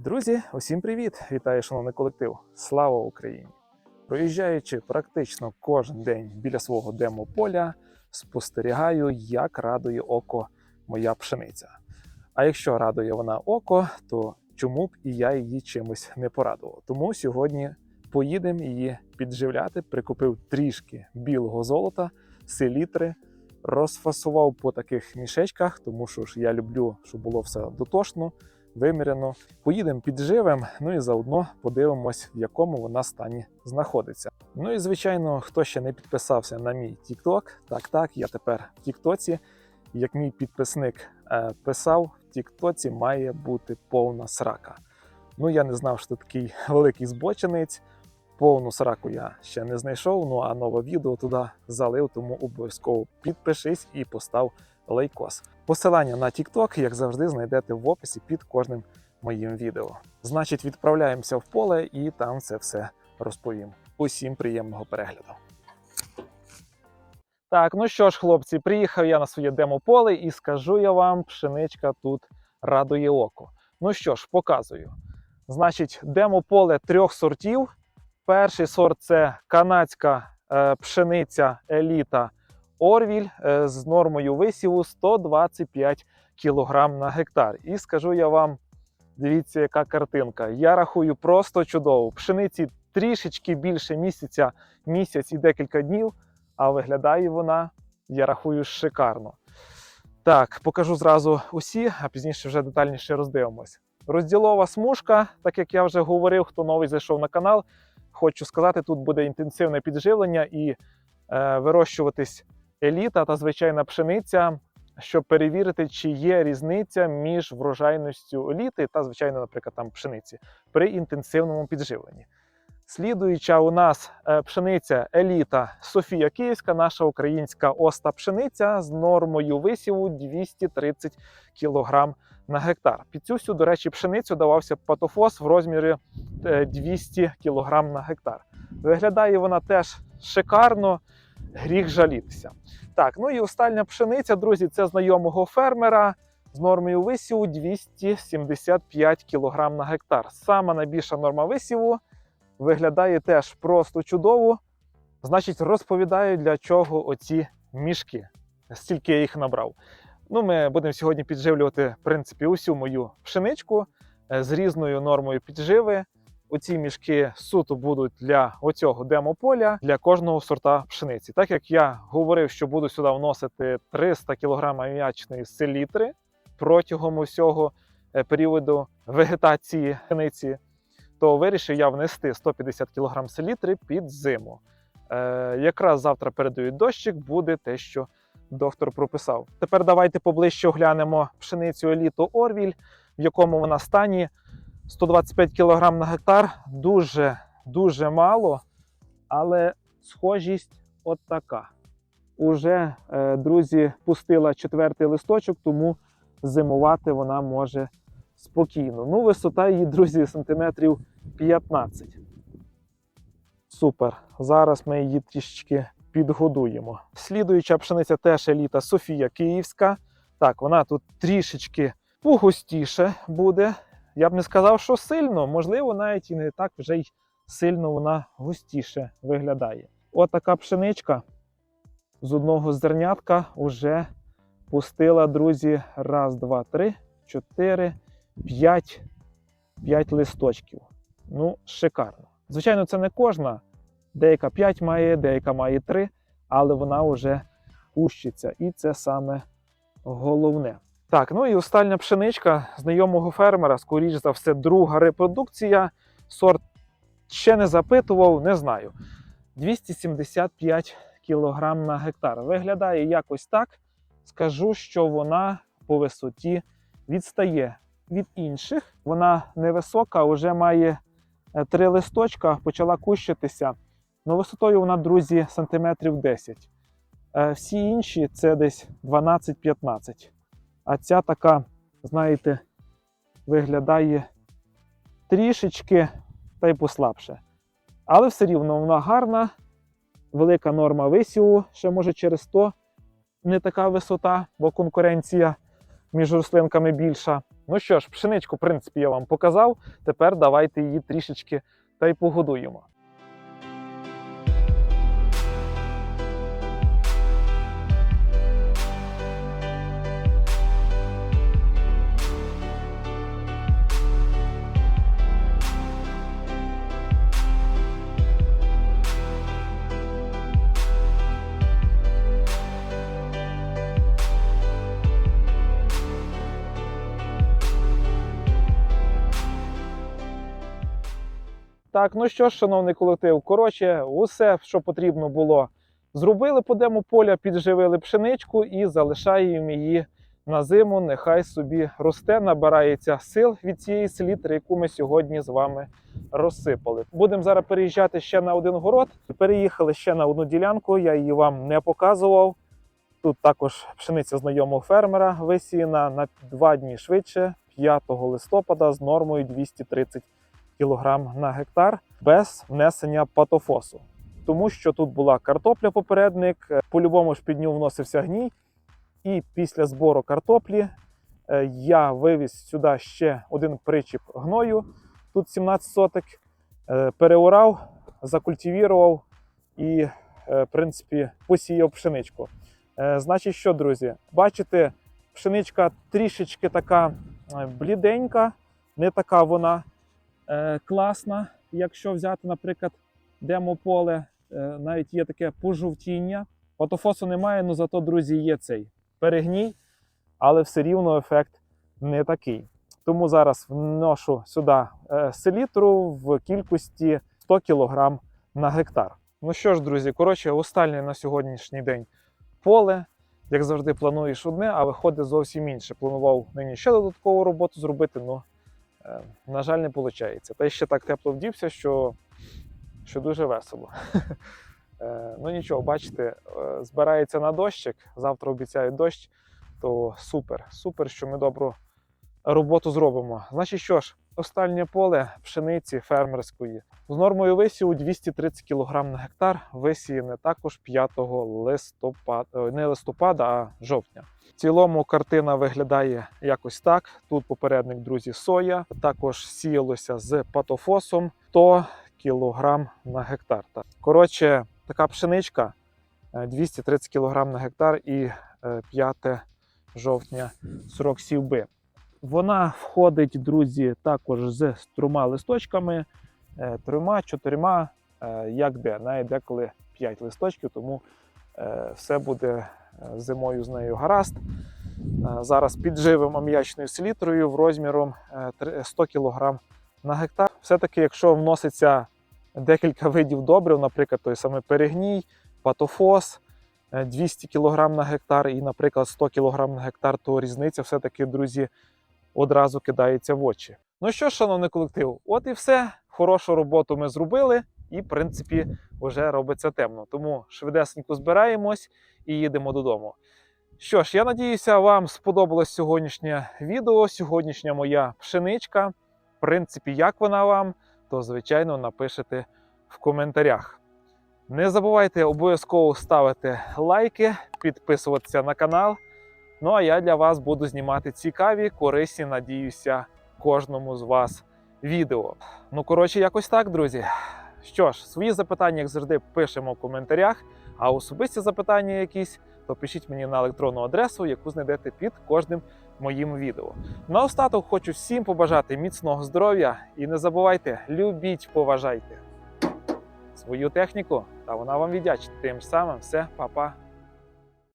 Друзі, усім привіт! Вітаю, шановний колектив! Слава Україні! Проїжджаючи практично кожен день біля свого демополя, спостерігаю, як радує око моя пшениця. А якщо радує вона око, то чому б і я її чимось не порадував? Тому сьогодні поїдемо її підживляти. Прикупив трішки білого золота, селітри, розфасував по таких мішечках, тому що ж я люблю, щоб було все дотошно виміряно. Поїдемо підживем, ну і заодно подивимось, в якому вона стані знаходиться. Ну і звичайно, хто ще не підписався на мій TikTok, так так, я тепер в Тіктоці. Як мій підписник е, писав, в Тіктоці має бути повна срака. Ну я не знав, що такий великий збочинець. Повну сраку я ще не знайшов. Ну а нове відео туди залив, тому обов'язково підпишись і постав лайкос. Посилання на TikTok, як завжди, знайдете в описі під кожним моїм відео. Значить, відправляємося в поле і там це все розповім. Усім приємного перегляду. Так, ну що ж, хлопці, приїхав я на своє демополе і скажу я вам, пшеничка тут радує око. Ну що ж, показую. Значить, демополе трьох сортів. Перший сорт це канадська е, пшениця еліта Орвіль е, з нормою висіву 125 кг на гектар. І скажу я вам, дивіться, яка картинка. Я рахую просто чудово. Пшениці трішечки більше місяця, місяць і декілька днів, а виглядає вона, я рахую, шикарно. Так, покажу зразу усі, а пізніше вже детальніше роздивимось. Розділова смужка, так як я вже говорив, хто новий зайшов на канал, хочу сказати, тут буде інтенсивне підживлення і е, вирощуватись еліта та звичайна пшениця, щоб перевірити, чи є різниця між врожайністю еліти та, звичайно, наприклад, там пшениці при інтенсивному підживленні. Слідуюча у нас е, пшениця еліта Софія Київська, наша українська оста пшениця з нормою висіву 230 кг на гектар. Під цю всю, до речі, пшеницю давався патофос в розмірі е, 200 кг на гектар. Виглядає вона теж шикарно, гріх жалітися. Так, ну і остання пшениця, друзі, це знайомого фермера з нормою висіву 275 кг на гектар. Сама найбільша норма висіву виглядає теж просто чудово. Значить, розповідаю, для чого оці мішки, стільки я їх набрав. Ну, ми будемо сьогодні підживлювати, в принципі, усю мою пшеничку е, з різною нормою підживи. Оці мішки суто будуть для оцього демополя для кожного сорта пшениці. Так як я говорив, що буду сюди вносити 300 кг аміачної селітри протягом усього е, періоду вегетації пшениці, то вирішив я внести 150 кг селітри під зиму. Е, якраз завтра передають дощик, буде те, що доктор прописав. Тепер давайте поближче оглянемо пшеницю еліту Орвіль, в якому вона стані. 125 кг на гектар дуже дуже мало, але схожість от така. Уже, е, друзі, пустила четвертий листочок, тому зимувати вона може спокійно. Ну, висота її, друзі, сантиметрів 15. Супер. Зараз ми її трішечки підгодуємо. Слідуюча пшениця теж еліта Софія Київська. Так, вона тут трішечки погустіше буде. Я б не сказав, що сильно, можливо, навіть і не так вже й сильно вона густіше виглядає. От така пшеничка з одного зернятка вже пустила, друзі, раз, два, три, чотири, п'ять, п'ять листочків. Ну, шикарно. Звичайно, це не кожна. Деяка 5 має, деяка має 3, але вона вже пущиться. І це саме головне. Так, ну і остання пшеничка знайомого фермера, скоріш за все, друга репродукція. Сорт ще не запитував, не знаю. 275 кг на гектар. Виглядає якось так. Скажу, що вона по висоті відстає від інших. Вона невисока, вже має е, три листочка, почала кущитися. Ну, висотою вона, друзі, сантиметрів 10. Е, Всі інші це десь 12-15. А ця така, знаєте, виглядає трішечки та й послабше. Але все рівно вона гарна, велика норма висіву, ще може через то не така висота, бо конкуренція між рослинками більша. Ну що ж, пшеничку, в принципі, я вам показав. Тепер давайте її трішечки та й погодуємо. Так, ну що ж, шановний колектив, коротше, усе, що потрібно було, зробили по дему поля, підживили пшеничку і залишаємо її на зиму. Нехай собі росте, набирається сил від цієї селітри, яку ми сьогодні з вами розсипали. Будемо зараз переїжджати ще на один город. Переїхали ще на одну ділянку, я її вам не показував. Тут також пшениця знайомого фермера висіяна на два дні швидше, 5 листопада з нормою 230 кг на гектар без внесення патофосу. Тому що тут була картопля попередник, е, по-любому ж під нього вносився гній. І після збору картоплі е, я вивіз сюди ще один причіп гною, тут 17 соток, е, переорав, закультивірував і, в принципі, посіяв пшеничку. Значить, що, друзі, бачите, пшеничка трішечки така бліденька, не така вона е, класна. Якщо взяти, наприклад, демополе, е, навіть є таке пожовтіння. Патофосу немає, але зато, друзі, є цей перегній, але все рівно ефект не такий. Тому зараз вношу сюди е, селітру в кількості 100 кг на гектар. Ну що ж, друзі, коротше, останнє на сьогоднішній день поле. Як завжди, плануєш одне, а виходить зовсім інше. Планував нині ще додаткову роботу зробити, е, на жаль, не виходить. Та ще так тепло вдівся, що, що дуже весело. Е, ну нічого, бачите, е, збирається на дощик. Завтра обіцяють дощ, то супер, супер, що ми добру роботу зробимо. Значить, що ж, останнє поле пшениці фермерської з нормою висіву 230 кг на гектар, висіяне також 5 листопада, не листопада, а жовтня. В цілому картина виглядає якось так. Тут попередник, друзі, соя. Також сіялося з патофосом 100 кг на гектар. Коротше, така пшеничка е, 230 кг на гектар і е, 5 жовтня 40 сівби. Вона входить, друзі, також з трьома листочками, е, трьома, чотирма, е, як де, навіть деколи 5 листочків, тому е, все буде зимою з нею гаразд. Зараз підживимо ам'ячною селітрою в розміром е, 100 кг на гектар. Все-таки, якщо вноситься декілька видів добрив, наприклад, той самий перегній, патофос, е, 200 кг на гектар і, наприклад, 100 кг на гектар, то різниця все-таки, друзі, одразу кидається в очі. Ну що, шановний колектив, от і все. Хорошу роботу ми зробили, і, в принципі, вже робиться темно. Тому швидесенько збираємось і їдемо додому. Що ж, я надіюся, вам сподобалось сьогоднішнє відео, сьогоднішня моя пшеничка. В принципі, як вона вам, то звичайно напишете в коментарях. Не забувайте обов'язково ставити лайки, підписуватися на канал. Ну а я для вас буду знімати цікаві, корисні, надіюся, кожному з вас відео. Ну, коротше, якось так, друзі. Що ж, свої запитання, як завжди, пишемо в коментарях, а особисті запитання якісь, то пишіть мені на електронну адресу, яку знайдете під кожним моїм відео. Наостаток хочу всім побажати міцного здоров'я і не забувайте, любіть, поважайте свою техніку, та вона вам віддячить. Тим самим все, па-па.